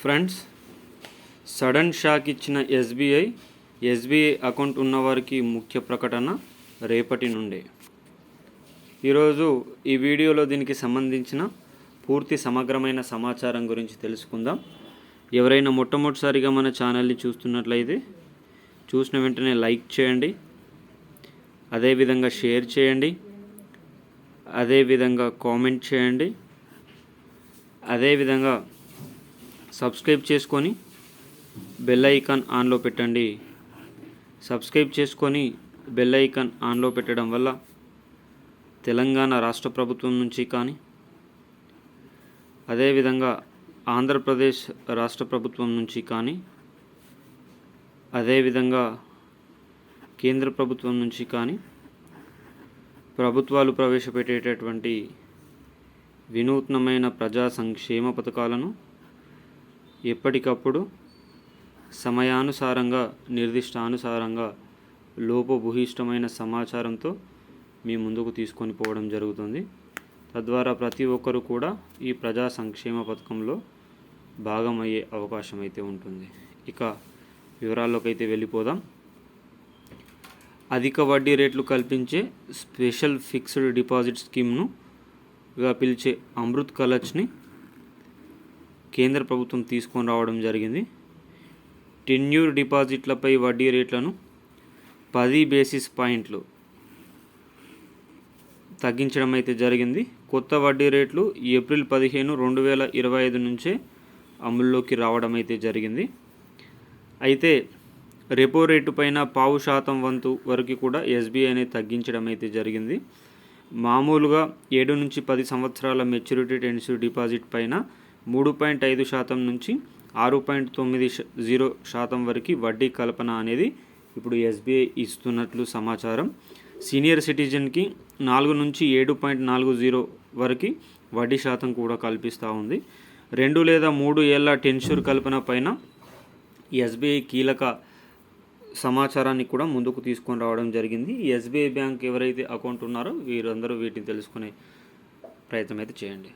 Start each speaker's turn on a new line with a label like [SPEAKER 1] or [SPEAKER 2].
[SPEAKER 1] Friends sudden shock ఇచ్చిన SBI SBI account ఉన్నవారికి ముఖ్య ప్రకటన రేపటి నుండే. ఈరోజు ఈ వీడియోలో దీనికి సంబంధించిన పూర్తి సమగ్రమైన సమాచారం గురించి తెలుసుకుందాం. ఎవరైనా మొట్టమొదటిసారిగా మన ఛానల్ని చూస్తున్నట్లయితే చూసిన వెంటనే లైక్ చేయండి అదేవిధంగా షేర్ చేయండి అదేవిధంగా కామెంట్ చేయండి అదేవిధంగా సబ్స్క్రైబ్ చేసుకొని బెల్ ఐకాన్ ఆన్లో పెట్టండి. సబ్స్క్రైబ్ చేసుకొని బెల్ ఐకాన్ ఆన్లో పెట్టడం వల్ల తెలంగాణ రాష్ట్ర ప్రభుత్వం నుంచి కానీ అదేవిధంగా ఆంధ్రప్రదేశ్ రాష్ట్ర ప్రభుత్వం నుంచి కానీ అదేవిధంగా కేంద్ర ప్రభుత్వం నుంచి కానీ ప్రభుత్వాలు ప్రవేశపెట్టేటటువంటి వినూత్నమైన ప్రజా సంక్షేమ పథకాలను ఎప్పటికప్పుడు సమయానుసారంగా నిర్దిష్టానుసారంగా లోపభూయిష్టమైన సమాచారంతో మీ ముందుకు తీసుకొని పోవడం జరుగుతుంది. తద్వారా ప్రతి ఒక్కరు కూడా ఈ ప్రజా సంక్షేమ పథకంలో భాగమయ్యే అవకాశం అయితే ఉంటుంది. ఇక వివరాల్లోకి అయితే వెళ్ళిపోదాం. అధిక వడ్డీ రేట్లు కల్పించే స్పెషల్ ఫిక్స్డ్ డిపాజిట్ స్కీమ్ను గా పిలిచే అమృత్ కలచ్ని కేంద్ర ప్రభుత్వం తీసుకొని రావడం జరిగింది. టెన్యూర్ డిపాజిట్లపై వడ్డీ రేట్లను పది బేసిస్ పాయింట్లు తగ్గించడం అయితే జరిగింది. కొత్త వడ్డీ రేట్లు ఏప్రిల్ పదిహేను రెండు వేల ఇరవై ఐదు నుంచే అమల్లోకి రావడం అయితే జరిగింది. అయితే రెపో రేటు పైన పావు శాతం వంతు వరకు కూడా ఎస్బీఐ అనేది తగ్గించడం అయితే జరిగింది. మామూలుగా ఏడు నుంచి పది సంవత్సరాల మెచ్యూరిటీ టెన్సివ్ డిపాజిట్ పైన మూడు పాయింట్ ఐదు శాతం నుంచి ఆరు పాయింట్ తొమ్మిది జీరో శాతం వరకు వడ్డీ కల్పన అనేది ఇప్పుడు ఎస్బీఐ ఇస్తున్నట్లు సమాచారం. సీనియర్ సిటిజన్కి నాలుగు నుంచి ఏడు పాయింట్ నాలుగు జీరో వరకు వడ్డీ శాతం కూడా కల్పిస్తూ ఉంది. రెండు లేదా మూడు ఏళ్ళ టెన్షూర్ కల్పన పైన ఎస్బీఐ కీలక సమాచారాన్ని కూడా ముందుకు తీసుకొని రావడం జరిగింది. ఎస్బీఐ బ్యాంక్ ఎవరైతే అకౌంట్ ఉన్నారో వీరందరూ వీటిని తెలుసుకునే ప్రయత్నం అయితే చేయండి.